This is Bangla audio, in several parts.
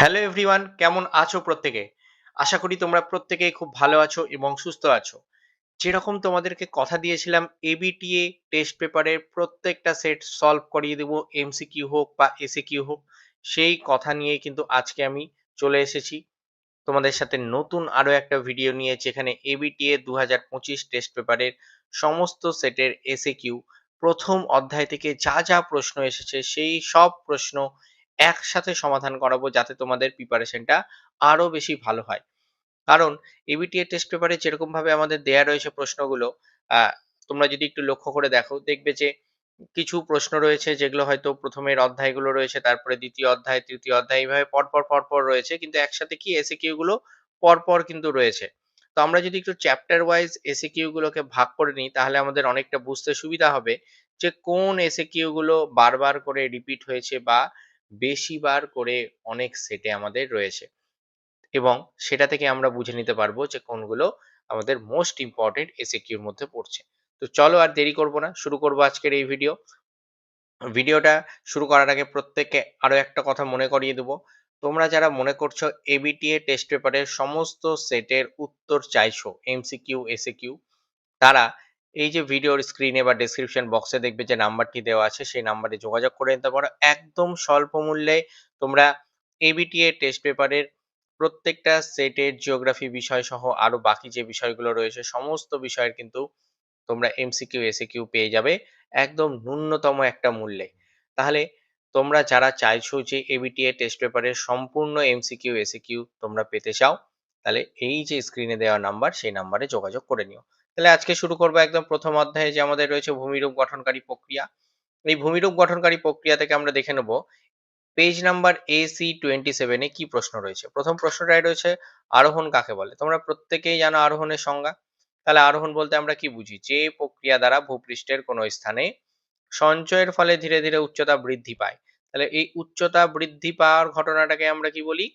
হ্যালো এভরিওয়ান, কেমন আছো প্রত্যেকে? আশা করি তোমরা প্রত্যেকেই খুব ভালো আছো এবং সুস্থ আছো। যেরকম তোমাদেরকে কথা দিয়েছিলাম এবিটিএ টেস্ট পেপারের প্রত্যেকটা সেট সলভ করিয়ে দেবো এমসিকিউ হোক বা এসিকিউ হোক, সেই কথা নিয়ে কিন্তু আজকে আমি চলে এসেছি। তোমাদের সাথে নতুন আরও একটা ভিডিও নিয়ে, যেখানে এবিটিএ দু হাজার পঁচিশ টেস্ট পেপারের সমস্ত সেটের এসিকিউ প্রথম অধ্যায় থেকে যা যা প্রশ্ন এসেছে, সেই সব প্রশ্ন একসাথে সমাধান করাবো যাতে তোমাদের প্রিপারেশনটা আরও বেশি ভালো হয়। কারণ এবিটিএ টেস্ট পেপারে যেরকম ভাবে আমাদের দেয়া রয়েছে প্রশ্নগুলো তোমরা যদি একটু লক্ষ্য করে দেখো, দেখবে যে কিছু প্রশ্ন রয়েছে যেগুলো হয়তো প্রথমের অধ্যায়গুলো রয়েছে, তারপরে দ্বিতীয় অধ্যায়, তৃতীয় অধ্যায় এইভাবে পরপর পরপর রয়েছে, কিন্তু একসাথে কি এসিকিউ গুলো পরপর কিন্তু রয়েছে। তো আমরা যদি একটু চ্যাপ্টার ওয়াইজ এসিকিউ গুলোকে ভাগ করে নিই, তাহলে আমাদের অনেকটা বুঝতে সুবিধা হবে যে কোন এসিকিউ গুলো বারবার করে রিপিট হয়েছে বা বেশিবার করে অনেক সেটে আমাদের রয়েছে। এবং সেটা থেকে আমরা বুঝে নিতে পারব যে কোনগুলো আমাদের মোস্ট ইম্পর্টেন্ট এসিকিউর মধ্যে পড়ছে। তো চলো আর দেরি করব না, শুরু করব আজকের এই ভিডিও ভিডিওটা শুরু করার আগে প্রত্যেককে আরও একটা কথা মনে করিয়ে দেবো। তোমরা যারা মনে করছ এবিটিএ টেস্ট পেপারের সমস্ত সেটের উত্তর চাইছো এমসিকিউ এসিকিউ তারা এই যে ভিডিওর স্ক্রিনে বা ডেসক্রিপশন বক্সে দেখবে যে নাম্বারটি দেওয়া আছে, সেই নাম্বারে যোগাযোগ করে নিতে পারো। একদম স্বল্প মূল্যে তোমরা এবিটিএ টেস্ট পেপারের প্রত্যেকটা সেটের জিওগ্রাফি বিষয় সহ আরও বাকি যে বিষয়গুলো রয়েছে, সমস্ত বিষয়ের কিন্তু তোমরা এমসিকিউ এসিকিউ পেয়ে যাবে একদম ন্যূনতম একটা মূল্যে। তাহলে তোমরা যারা চাইছো যে এবিটিএ টেস্ট পেপারের সম্পূর্ণ এমসিকিউ এসিকিউ তোমরা পেতে চাও, তাহলে এই যে স্ক্রিনে দেওয়া নাম্বার সেই নাম্বারে যোগাযোগ করে নিও। তাহলে আজকে শুরু করব একদম প্রথম অধ্যায়ে যে আমাদের রয়েছে ভূমিরূপ গঠনকারী প্রক্রিয়া। এই ভূমিরূপ গঠনকারী প্রক্রিয়া থেকে আমরা দেখে নেব পেজ নাম্বার এসি টোয়েন্টি সেভেনে কি প্রশ্ন রয়েছে। প্রথম প্রশ্নটাই রয়েছে, আরোহণ কাকে বলে? তোমরা প্রত্যেকেই জানো আরোহণের সংজ্ঞা। তাহলে আরোহণ বলতে আমরা কি বুঝি? যে প্রক্রিয়া দ্বারা ভূপৃষ্ঠের কোনো স্থানে সঞ্চয়ের ফলে ধীরে ধীরে উচ্চতা বৃদ্ধি পায়। তাহলে এই উচ্চতা বৃদ্ধি পাওয়ার ঘটনাটাকে আমরা কি বলি?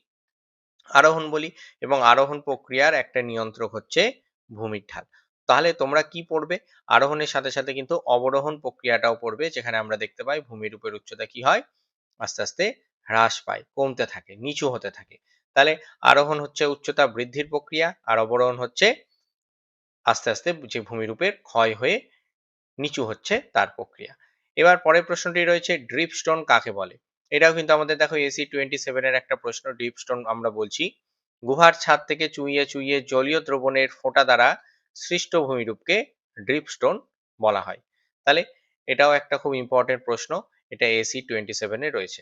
আরোহণ বলি। এবং আরোহণ প্রক্রিয়ার একটা নিয়ন্ত্রক হচ্ছে ভূমির ঢাল। তাহলে তোমরা কি পড়বে? আরোহণের সাথে সাথে কিন্তু অবরোহণ প্রক্রিয়াটাও পড়বে, যেখানে আমরা দেখতে পাই ভূমিরূপের উচ্চতা কি হয়? আস্তে আস্তে হ্রাস পায়, কমতে থাকে, নিচু হতে থাকে। তাহলে আরোহণ হচ্ছে উচ্চতা বৃদ্ধির প্রক্রিয়া, আর অবরোহণ হচ্ছে আস্তে আস্তে যে ভূমিরূপের ক্ষয় হয়ে নিচু হচ্ছে তার প্রক্রিয়া। এবার পরের প্রশ্নটি রয়েছে ড্রিপ স্টোন কাকে বলে? এটাও কিন্তু আমাদের দেখো এসি টোয়েন্টি সেভেনের একটা প্রশ্ন ড্রিপ স্টোন আমরা বলছি। গুহার ছাদ থেকে চুইয়ে চুইয়ে জলীয় দ্রবণের ফোঁটা দ্বারা সৃষ্ট ভূমিরূপকে ড্রিপ স্টোন বলা হয়। তাহলে এটাও একটা খুব ইম্পর্টেন্ট প্রশ্ন, এটা এসি টোয়েন্টি সেভেনে রয়েছে।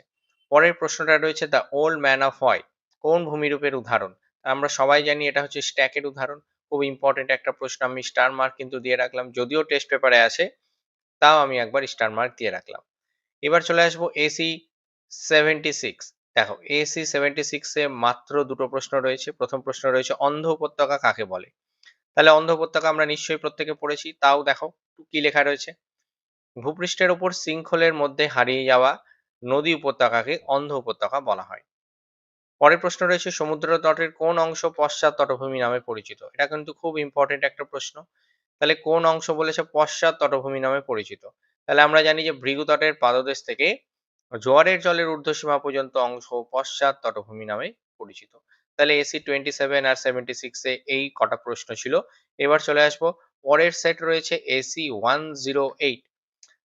পরের প্রশ্নটা রয়েছে দ্য ওল্ড ম্যান অফ হয় কোন ভূমিরূপের উদাহরণ? আমরা সবাই জানি এটা হচ্ছে স্ট্যাকের উদাহরণ। খুব ইম্পর্টেন্ট একটা প্রশ্ন, আমি স্টার মার্ক কিন্তু দিয়ে রাখলাম, যদিও টেস্ট পেপারে আছে, তাও আমি একবার স্টার মার্ক দিয়ে রাখলাম। এবার চলে আসব এসি সেভেন্টি সিক্স দেখো এসি সেভেন্টি সিক্সে মাত্র দুটো প্রশ্ন রয়েছে। প্রথম প্রশ্ন রয়েছে, অন্ধ উপত্যকা কাকে বলে? তাহলে অন্ধ উপত্যকা আমরা নিশ্চয়ই প্রত্যেকে পড়েছি। তাও দেখো কি লেখা রয়েছে। ভূপৃষ্ঠের উপর শৃঙ্খলের মধ্যে হারিয়ে যাওয়া নদী উপত্যকাকে অন্ধ উপত্যকা বলা হয়। পরের প্রশ্ন রয়েছে, সমুদ্র তটের কোন অংশ পশ্চাৎ তটভূমি নামে পরিচিত? এটা কিন্তু খুব ইম্পর্টেন্ট একটা প্রশ্ন। তাহলে কোন অংশ বলেছে পশ্চাৎ তটভূমি নামে পরিচিত? তাহলে আমরা জানি যে ভৃগু তটের পাদদেশ থেকে জোয়ারের জলের ঊর্ধ্বসীমা পর্যন্ত অংশ পশ্চাৎ তটভূমি নামে পরিচিত। তাহলে এসি টোয়েন্টি সেভেন আর সেভেন্টি সিক্সে এই কটা প্রশ্ন ছিল। এবার চলে আসব, পরের সেট রয়েছে এসি ওয়ান জিরো এইট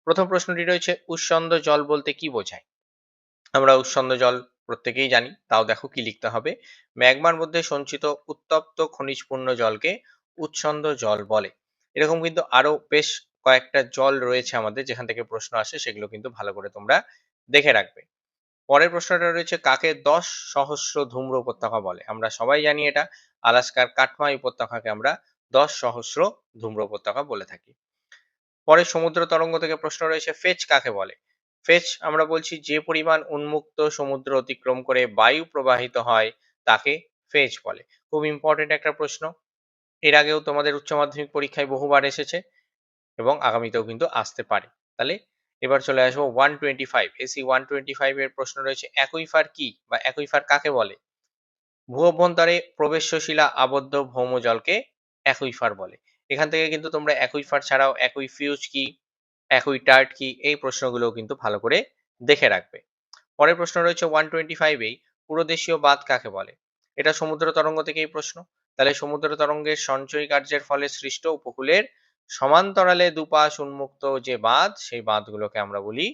প্রথম প্রশ্নটি রয়েছে, উৎসন্দ জল বলতে কি বোঝায়? আমরা উৎসন্দ জল প্রত্যেকেই জানি, তাও দেখো কি লিখতে হবে। ম্যাগমার মধ্যে সঞ্চিত উত্তপ্ত খনিজপূর্ণ জলকে উৎসন্দ জল বলে। এরকম কিন্তু আরও বেশ কয়েকটা জল রয়েছে আমাদের, যেখান থেকে প্রশ্ন আসে, সেগুলো কিন্তু ভালো করে তোমরা দেখে রাখবে। পরের প্রশ্নটা রয়েছে, কাকে দশ সহস্র ধূম্র উপত্যকা বলে? আমরা সবাই জানি এটা। আলাস্কার কাঠমাই উপত্যকাকে আমরা দশ সহস্র ধূম্র উপত্যকা বলে থাকি। পরে সমুদ্র তরঙ্গ থেকে প্রশ্ন রয়েছে ফেচ কাকে বলে? ফেচ আমরা বলছি, যে পরিমাণ উন্মুক্ত সমুদ্র অতিক্রম করে বায়ু প্রবাহিত হয়, তাকে ফেচ বলে। খুব ইম্পর্টেন্ট একটা প্রশ্ন। এর আগেও তোমাদের উচ্চ মাধ্যমিক পরীক্ষায় বহুবার এসেছে এবং আগামীতেও কিন্তু আসতে পারে। তাহলে এবার চলে আসব one twenty five AC one twenty five এর প্রশ্ন রয়েছে একইফার কি বা একইফার কাকে বলে? ভূ অভ্যন্তরে প্রবেশশিলা আবদ্ধ ভৌম জলকে একইফার বলে। এখান থেকে কিন্তু তোমরা একইফার ছাড়াও একই ফিউজ কি, একই টার্ট কি, এই প্রশ্নগুলো কিন্তু ভালো করে দেখে রাখবে। পরের প্রশ্ন রয়েছে ওয়ান টোয়েন্টি ফাইভেই পুরোদেশীয় বাদ কাকে বলে? এটা সমুদ্র তরঙ্গ থেকেই প্রশ্ন। তাহলে সমুদ্র তরঙ্গের সঞ্চয় কার্যের ফলে সৃষ্ট উপকূলের সমান্তরালে দুপাশ উন্মুক্ত যে বাঁধ, সেই বাঁধগুলোকে আমরা বলি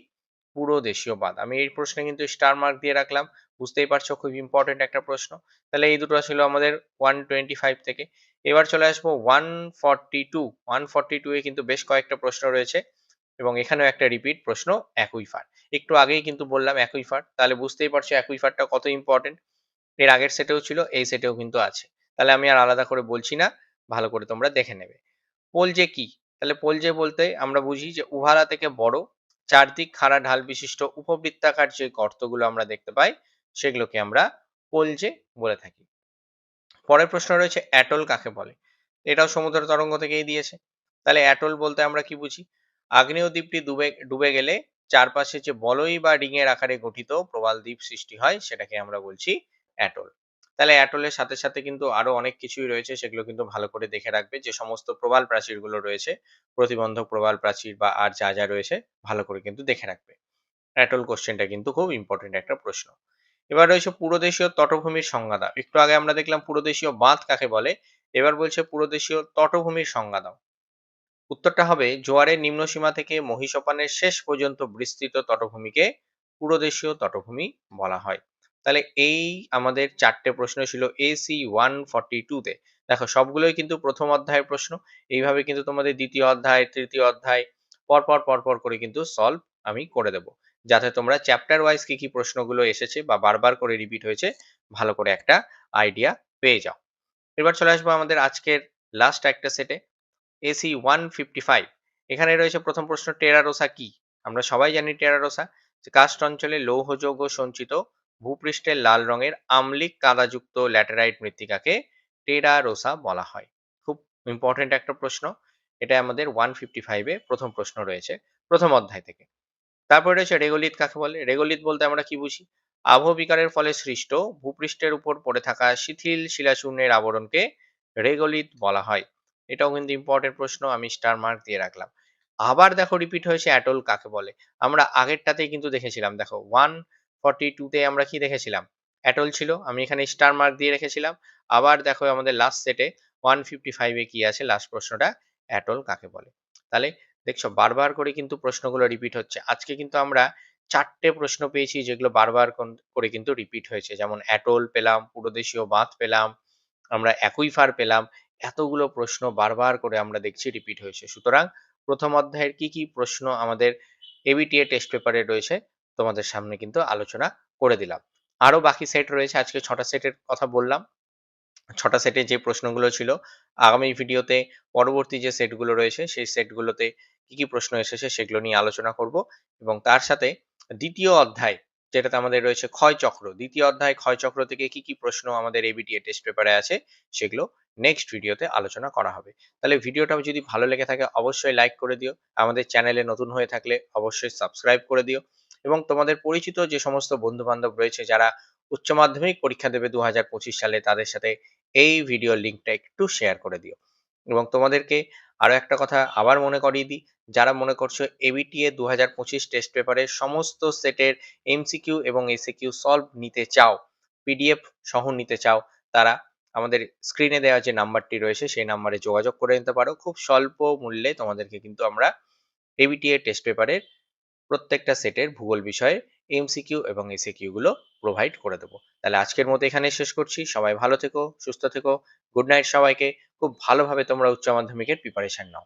পুরো দেশীয় বাঁধ। আমি এই প্রশ্নে কিন্তু স্টার মার্ক দিয়ে রাখলাম। বুঝতেই পারছ, খুব ইম্পর্টেন্ট একটা প্রশ্ন। তাহলে এই দুটো ছিল আমাদের ওয়ান টোয়েন্টি ফাইভ থেকে। এবার চলে আসব one forty two one forty two এ কিন্তু বেশ কয়েকটা প্রশ্ন রয়েছে এবং এখানেও একটা রিপিট প্রশ্ন একই অ্যাকুইফার একটু আগেই কিন্তু বললাম একই অ্যাকুইফার তাহলে বুঝতেই পারছ একই অ্যাকুইফারটা কত ইম্পর্টেন্ট এর আগের সেটেও ছিল, এই সেটেও কিন্তু আছে। তাহলে আমি আর আলাদা করে বলছি না। ভালো করে তোমরা দেখে নেবে। পোলজে কি? তাহলে পোলজে বলতে আমরা বুঝি যে উহারা থেকে বড়, চারদিক খাড়া ঢাল বিশিষ্ট উপবৃত্তাকার যে গর্তগুলো আমরা দেখতে পাই, সেগুলোকে আমরা পোলজে বলে থাকি। পরের প্রশ্ন রয়েছে অ্যাটল কাকে বলে? এটাও সমুদ্র তরঙ্গ থেকেই দিয়েছে। তাহলে অ্যাটল বলতে আমরা কি বুঝি? আগ্নেয় দ্বীপটি ডুবে ডুবে গেলে চারপাশে যে বলই বা ডিঙের আকারে গঠিত প্রবাল দ্বীপ সৃষ্টি হয়, সেটাকে আমরা বলছি অ্যাটল। তাহলে অ্যাটলের সাথে সাথে কিন্তু আরও অনেক কিছুই রয়েছে, সেগুলো কিন্তু ভালো করে দেখে রাখবে। যে সমস্ত প্রবাল প্রাচীরগুলো রয়েছে, প্রতিবন্ধক প্রবাল প্রাচীর বা আর যা যা রয়েছে, ভালো করে কিন্তু দেখে রাখবে। অ্যাটল কোশ্চেনটা কিন্তু খুব ইম্পর্টেন্ট একটা প্রশ্ন। এবার রয়েছে পুরোদেশীয় তটভূমির সংজ্ঞা দাও একটু আগে আমরা দেখলাম পুরোদেশীয় বাঁধ কাকে বলে, এবার বলছে পুরোদেশীয় তটভূমির সংজ্ঞা দাও উত্তরটা হবে, জোয়ারের নিম্নসীমা থেকে মহিষপানের শেষ পর্যন্ত বিস্তৃত তটভূমিকে পুরোদেশীয় তটভূমি বলা হয়। তাহলে এই আমাদের চারটে প্রশ্ন ছিল এসি ওয়ান ফর্টি টুতে দেখো, সবগুলোই কিন্তু প্রথম অধ্যায়ের প্রশ্ন। এইভাবে কিন্তু তোমাদের দ্বিতীয় অধ্যায়, তৃতীয় অধ্যায় পরপর পরপর করে কিন্তু সলভ আমি করে দেব। যাতে তোমরা চ্যাপ্টার ওয়াইজ কি কি প্রশ্নগুলো এসেছে বা বারবার করে রিপিট হয়েছে, ভালো করে একটা আইডিয়া পেয়ে যাও। এবার চলে আসব আমাদের আজকের লাস্ট একটা সেটে এসি ওয়ান ফিফটি ফাইভ এখানে রয়েছে প্রথম প্রশ্ন, টেরারোসা কি? আমরা সবাই জানি টেরারোসা। কাস্ট অঞ্চলে লৌহযৌগ সঞ্চিত ভূপৃষ্ঠের লাল রঙের আমলিক কাদাযুক্ত ল্যাটেরাইট মৃত্তিকাকে টেরারোসা বলা হয়। খুব ইম্পর্টেন্ট একটা প্রশ্ন। এটা আমাদের ওয়ান ফিফটি ফাইভে প্রথম প্রশ্ন রয়েছে, প্রথম অধ্যায় থেকে। তারপরে রয়েছে রেগোলিত কাকে বলে? রেগোলিত বলতে আমরা কি বুঝি? আবহবিকারের ফলে সৃষ্ট ভূপৃষ্ঠের উপর পড়ে থাকা শিথিল শিলাচূর্ণের আবরণকে রেগোলিত বলা হয়। এটাও কিন্তু ইম্পর্টেন্ট প্রশ্ন, আমি স্টার মার্ক দিয়ে রাখলাম। আবার দেখো রিপিট হয়েছে অ্যাটল কাকে বলে? আমরা আগেরটাতেই কিন্তু দেখেছিলাম, দেখো ওয়ান ফর্টি টুতে আমরা কি দেখেছিলাম? অ্যাটল ছিল? আমি এখানে স্টার মার্ক দিয়ে রেখেছিলাম। আবার দেখো আমাদের লাস্ট সেটে ওয়ান ফিফটি ফাইভে কি আছে? লাস্ট প্রশ্নটা অ্যাটল কাকে বলে? তাহলে দেখছ, বারবার করে কিন্তু প্রশ্নগুলো রিপিট হচ্ছে। আজকে কিন্তু আমরা চারটে প্রশ্ন পেয়েছি যেগুলো বারবার করে কিন্তু রিপিট হয়েছে। যেমন অ্যাটল পেলাম পুরোদেশীয় বাঁধ পেলাম, আমরা অ্যাকুইফার পেলাম, এতগুলো প্রশ্ন বারবার করে আমরা দেখছি রিপিট হয়েছে। সুতরাং প্রথম অধ্যায়ের কি কি প্রশ্ন আমাদের এবিটিএ টেস্ট পেপারে রয়েছে তোমাদের সামনে কিন্তু আলোচনা করে দিলাম। আরও বাকি সেট রয়েছে, আজকে ছটা সেটের কথা বললাম। ছটা সেটে যে প্রশ্নগুলো ছিল, আগামী ভিডিওতে পরবর্তী যে সেটগুলো রয়েছে, সেই সেটগুলোতে কি কি প্রশ্ন এসেছে সেগুলো নিয়ে আলোচনা করব এবং তার সাথে দ্বিতীয় অধ্যায় যেটাতে আমাদের রয়েছে ক্ষয় চক্র, দ্বিতীয় অধ্যায় ক্ষয় চক্র থেকে কি কি প্রশ্ন আমাদের এবিটিএ টেস্ট পেপারে আছে, সেগুলো নেক্সট ভিডিওতে আলোচনা করা হবে। তাহলে ভিডিওটা যদি ভালো লেগে থাকে, অবশ্যই লাইক করে দিও। আমাদের চ্যানেলে নতুন হয়ে থাকলে অবশ্যই সাবস্ক্রাইব করে দিও। এবং তোমাদের পরিচিত যে সমস্ত বন্ধু বান্ধব রয়েছে যারা উচ্চ মাধ্যমিক পরীক্ষা দেবে দুহাজার পঁচিশ সালে, তাদের সাথে এই ভিডিও লিঙ্কটা একটু শেয়ার করে দিও। এবং তোমাদেরকে আরও একটা কথা আবার মনে করিয়ে দিই, যারা মনে করছ এবিটিএ দু হাজার পঁচিশ টেস্ট পেপারের সমস্ত সেটের এমসিকিউ এবং এসিকিউ সলভ নিতে চাও পিডিএফ সহ নিতে চাও, তারা আমাদের স্ক্রিনে দেওয়া যে নাম্বারটি রয়েছে সেই নাম্বারে যোগাযোগ করে নিতে পারো। খুব স্বল্প মূল্যে তোমাদেরকে কিন্তু আমরা এবিটিএ টেস্ট পেপারের প্রত্যেকটা সেটের ভূগোল বিষয়ে এমসিকিউ এবং এসিকিউ গুলো প্রোভাইড করে দেবো। তাহলে আজকের মতো এখানে শেষ করছি। সবাই ভালো থেকো, সুস্থ থেকো। গুড নাইট সবাইকে। খুব ভালোভাবে তোমরা উচ্চ মাধ্যমিকের প্রিপারেশন নাও।